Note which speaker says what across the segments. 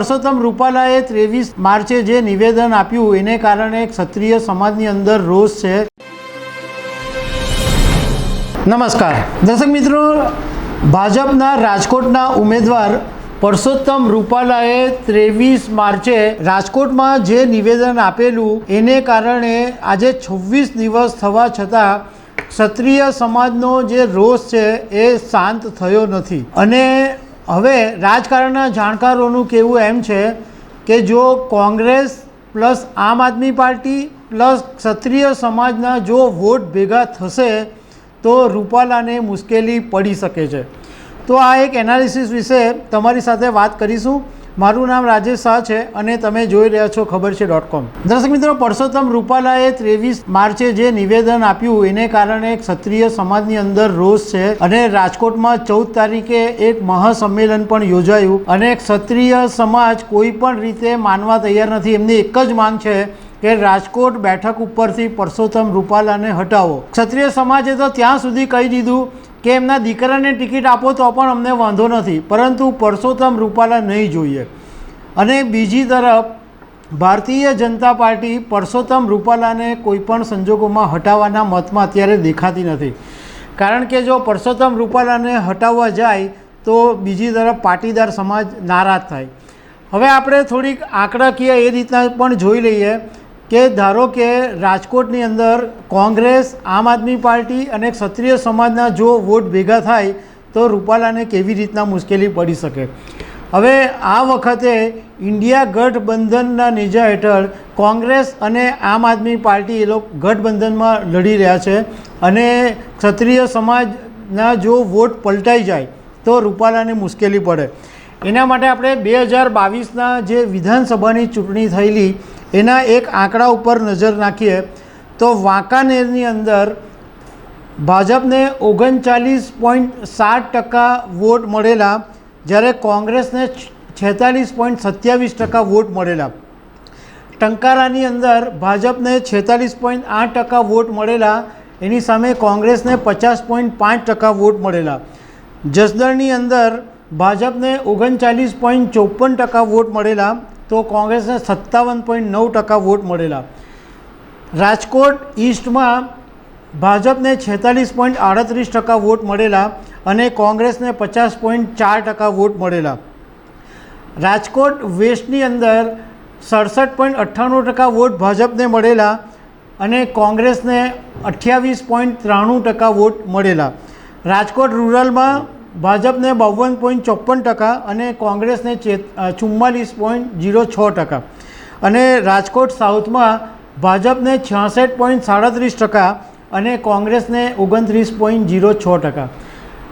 Speaker 1: પરસોત્તમ રૂપાલાએ ત્રેવીસ માર્ચે જે નિવેદન આપ્યું, એને કારણે ક્ષત્રિય સમાજની અંદર રોષ છે. નમસ્કાર. દર્શક મિત્રો, ભાજપના રાજકોટના ઉમેદવાર પરસોત્તમ રૂપાલાએ ત્રેવીસ માર્ચે રાજકોટમાં જે નિવેદન આપેલું, એને કારણે આજે છવ્વીસ દિવસ થવા છતાં ક્ષત્રિય સમાજનો જે રોષ છે, એ શાંત થયો નથી. અને હવે રાજકારણના જાણકારોનું કહેવું એમ છે કે જો કોંગ્રેસ પ્લસ આમ આદમી પાર્ટી પ્લસ ક્ષત્રિય સમાજના જો વોટ ભેગા થશે, તો રૂપાલાને મુશ્કેલી પડી શકે છે. તો આ એક એનાલિસિસ વિશે તમારી સાથે વાત કરીશું. મારું નામ રાજેશ શાહ છે અને તમે જોઈ રહ્યા છો ખબર છે ડોટ કોમ દર્શક મિત્રો, પરસોત્તમ રૂપાલાએ ત્રેવીસ માર્ચે જે નિવેદન આપ્યું, એને કારણે ક્ષત્રિય સમાજની અંદર રોષ છે અને રાજકોટમાં ચૌદ તારીખે એક મહાસંમેલન પણ યોજાયું. અને ક્ષત્રિય સમાજ કોઈ પણ રીતે માનવા તૈયાર નથી. એમની એક જ માંગ છે કે રાજકોટ બેઠક ઉપરથી પરસોત્તમ રૂપાલાને હટાવો. ક્ષત્રિય સમાજે તો ત્યાં સુધી કહી દીધું કે એમના દીકરાને ટિકિટ આપો તો પણ અમને વાંધો નથી, પરંતુ પરસોત્તમ રૂપાલા નહીં જોઈએ. અને બીજી તરફ, ભારતીય જનતા પાર્ટી પરસોત્તમ રૂપાલાને કોઈપણ સંજોગોમાં હટાવવાના મતમાં અત્યારે દેખાતી નથી. કારણ કે જો પરસોત્તમ રૂપાલાને હટાવવા જાય, તો બીજી તરફ પાટીદાર સમાજ નારાજ થાય. હવે આપણે થોડીક આંકડાકીય એ રીતના પણ જોઈ લઈએ. કે ધારો કે રાજકોટની અંદર કોંગ્રેસ, આમ આદમી પાર્ટી અને ક્ષત્રિય સમાજના જો વોટ ભેગા થાય, તો રૂપાલાને કેવી રીતના મુશ્કેલી પડી શકે? હવે આ વખતે ઇન્ડિયા ગઠબંધનના નેજા હેઠળ કોંગ્રેસ અને આમ આદમી પાર્ટી એ લોકો ગઠબંધનમાં લડી રહ્યા છે અને ક્ષત્રિય સમાજના જો વોટ પલટાઈ જાય, તો રૂપાલાને મુશ્કેલી પડે. એના માટે આપણે બે હજાર બાવીસના જે વિધાનસભાની ચૂંટણી થયેલી, એના એક આંકડા ઉપર નજર નાખીએ, તો વાંકાનેરની અંદર ભાજપને ઓગણચાલીસ પોઈન્ટ સાત ટકા વોટ મળેલા, જ્યારે કોંગ્રેસને છેતાલીસ પોઈન્ટ સત્યાવીસ ટકા વોટ મળેલા. ટંકારાની અંદર ભાજપને છેતાલીસ પોઈન્ટ આઠ ટકા વોટ મળેલા, એની સામે કોંગ્રેસને પચાસ પોઈન્ટ પાંચ ટકા વોટ મળેલા. જસદણની અંદર ભાજપને ઓગણચાલીસ પોઈન્ટ ચોપન ટકા વોટ મળેલા, તો કોંગ્રેસને સત્તાવન પોઈન્ટ નવ ટકા વોટ મળેલા. રાજકોટ ઈસ્ટમાં ભાજપને છેતાલીસ પોઈન્ટ આડત્રીસ ટકા વોટ મળેલા અને કોંગ્રેસને પચાસ પોઈન્ટ ચાર ટકા વોટ મળેલા. રાજકોટ વેસ્ટની અંદર સડસઠ પોઈન્ટ અઠ્ઠાણું ટકા વોટ ભાજપને મળેલા અને કોંગ્રેસને અઠ્યાવીસ પોઈન્ટ ત્રાણું ટકા વોટ મળેલા. રાજકોટ રૂરલમાં ભાજપને બાવન પોઈન્ટ ચોપન ટકા અને કોંગ્રેસને ચુમ્માલીસ પોઈન્ટ જીરો છ ટકા. અને રાજકોટ સાઉથમાં ભાજપને છાસઠ પોઈન્ટ સાડત્રીસ ટકા અને કોંગ્રેસને ઓગણત્રીસ પોઈન્ટ જીરો છ ટકા.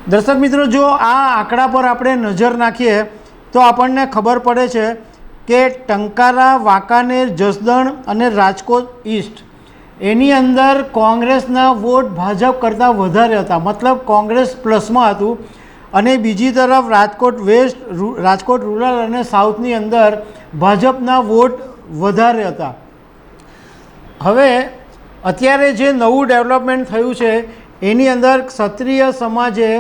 Speaker 1: દર્શક મિત્રો, જો આ આંકડા પર આપણે નજર નાખીએ, તો આપણને ખબર પડે છે કે ટંકારા, વાંકાનેર, જસદણ અને રાજકોટ ઈસ્ટ, એની અંદર કોંગ્રેસના વોટ ભાજપ કરતાં વધારે હતા. મતલબ કોંગ્રેસ પ્લસમાં હતું. અને બીજી તરફ રાજકોટ વેસ્ટ રાજકોટ રૂરલ અને સાઉથની અંદર ભાજપના વોટ વધારે હતા. હવે અત્યારે જે નવું ડેવલપમેન્ટ થયું છે, એની અંદર ક્ષત્રિય સમાજે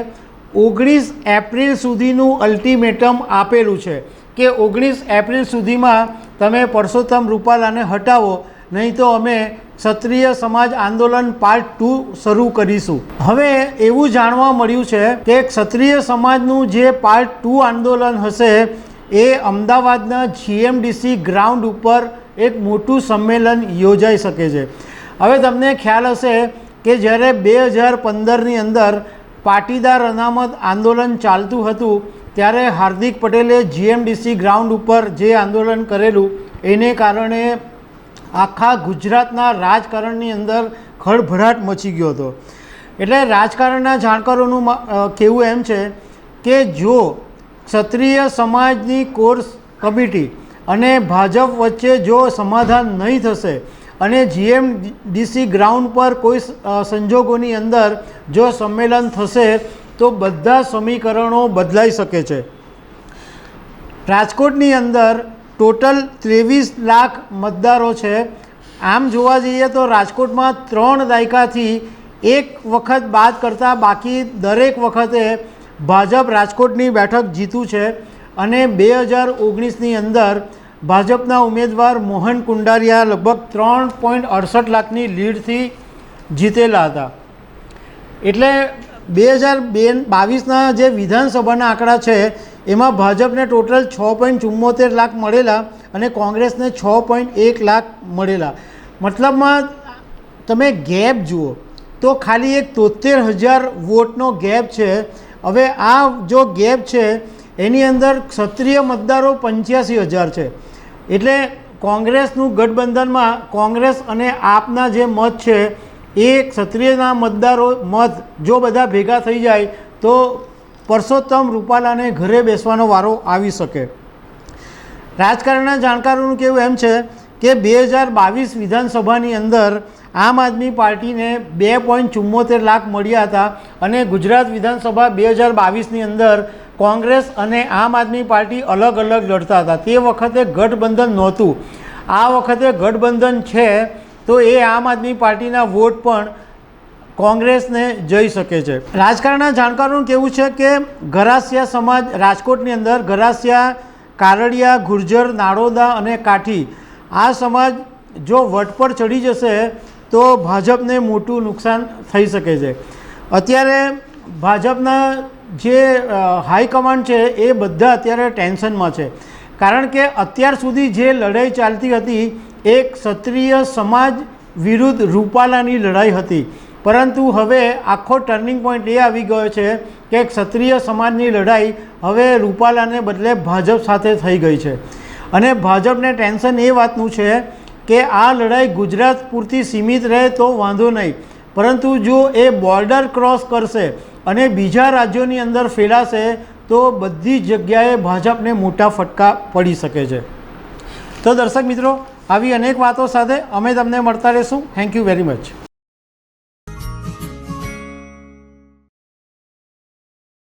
Speaker 1: ઓગણીસ એપ્રિલ સુધીનું અલ્ટિમેટમ આપેલું છે કે ઓગણીસ એપ્રિલ સુધીમાં તમે પરસોત્તમ રૂપાલાને હટાવો નહીં તો અમે ક્ષત્રિય સમાજ આંદોલન પાર્ટ ટુ શરૂ કરીશું. હવે એવું જાણવા મળ્યું છે કે ક્ષત્રિય સમાજનું જે પાર્ટ ટુ આંદોલન હશે, એ અમદાવાદના જીએમડીસી ગ્રાઉન્ડ ઉપર એક મોટું સંમેલન યોજાઈ શકે છે. હવે તમને ખ્યાલ હશે કે જ્યારે બે હજાર પંદરની અંદર પાટીદાર અનામત આંદોલન ચાલતું હતું, ત્યારે હાર્દિક પટેલે જીએમડીસી ગ્રાઉન્ડ ઉપર જે આંદોલન કરેલું, એને કારણે આખા ગુજરાતના રાજકારણની અંદર ખળભળાટ મચી ગયો હતો. એટલે રાજકારણના જાણકારોનું કહેવું એમ છે કે જો ક્ષત્રિય સમાજની કોર્સ કમિટી અને ભાજપ વચ્ચે જો સમાધાન નહીં થશે અને જીએમડીસી ગ્રાઉન્ડ પર કોઈ સંજોગોની અંદર જો સંમેલન થશે તો બધા સમીકરણો બદલાઈ શકે છે. રાજકોટની અંદર ટોટલ ત્રેવીસ લાખ મતદારો છે. આમ જોવા જઈએ તો રાજકોટમાં ત્રણ દાયકાથી એક વખત બાદ કરતાં બાકી દરેક વખતે ભાજપ રાજકોટની બેઠક જીતું છે અને બે હજાર ઓગણીસની અંદર ભાજપના ઉમેદવાર મોહન કુંડારિયા લગભગ ત્રણ પોઈન્ટ અડસઠ લાખની લીડથી જીતેલા હતા. એટલે બે હજાર બે બાવીસના જે વિધાનસભાના આંકડા છે એમાં ભાજપને ટોટલ છ પોઈન્ટ ચુમ્મોતેર લાખ મળેલા અને કોંગ્રેસને છ પોઈન્ટ એક લાખ મળેલા. મતલબમાં તમે ગેપ જુઓ, તો ખાલી એક તોતેર હજાર વોટનો ગેપ છે. હવે આ જો ગેપ છે, એની અંદર ક્ષત્રિય મતદારો પંચ્યાસી હજાર છે. એટલે કોંગ્રેસનું ગઠબંધનમાં કોંગ્રેસ અને આપના જે મત છે, એ ક્ષત્રિયના મતદારો મત જો બધા ભેગા થઈ જાય, તો પરસોત્તમ રૂપાલાને ઘરે બેસવાનો વારો આવી શકે. રાજકારણના જાણકારોનું કહેવું એમ છે કે બે હજાર બાવીસ વિધાનસભાની અંદર આમ આદમી પાર્ટીને બે પોઈન્ટ ચુમ્મોતેર લાખ મળ્યા હતા અને ગુજરાત વિધાનસભા બે હજાર બાવીસની અંદર કોંગ્રેસ અને આમ આદમી પાર્ટી અલગ અલગ લડતા હતા. તે વખતે ગઠબંધન નહોતું. આ વખતે ગઠબંધન છે તો એ આમ આદમી પાર્ટીના વોટ પણ કોંગ્રેસને જઈ શકે છે. રાજકારણના જાણકારોનું કેવું છે કે ગરાસિયા સમાજ રાજકોટની અંદર ગરાસિયા, કારડિયા, ગુર્જર નાડોદા અને કાઠી આ સમાજ જો વટ પર ચડી જશે તો ભાજપને મોટું નુકસાન થઈ શકે છે. અત્યારે ભાજપના જે હાઈકમાન્ડ છે એ બધા અત્યારે ટેન્શનમાં છે. કારણ કે અત્યાર સુધી જે લડાઈ ચાલતી હતી એ ક્ષત્રિય સમાજ વિરુદ્ધ રૂપાલાની લડાઈ હતી. પરંતુ હવે આખો ટર્નિંગ પોઈન્ટ એ આવી ગયો છે કે ક્ષત્રિય સમાજની લડાઈ હવે રૂપાલાને બદલે ભાજપ સાથે થઈ ગઈ છે. અને ભાજપને ટેન્શન એ વાતનું છે કે આ લડાઈ ગુજરાત પૂરતી સીમિત રહે તો વાંધો નહીં. પરંતુ જો એ બોર્ડર ક્રોસ કરશે અને બીજા રાજ્યોની અંદર ફેલાશે તો બધી જગ્યાએ ભાજપને મોટા ફટકા પડી શકે છે. તો દર્શક મિત્રો, આવી અનેક વાતો સાથે અમે તમને મળતા રહીશું. Thank you very much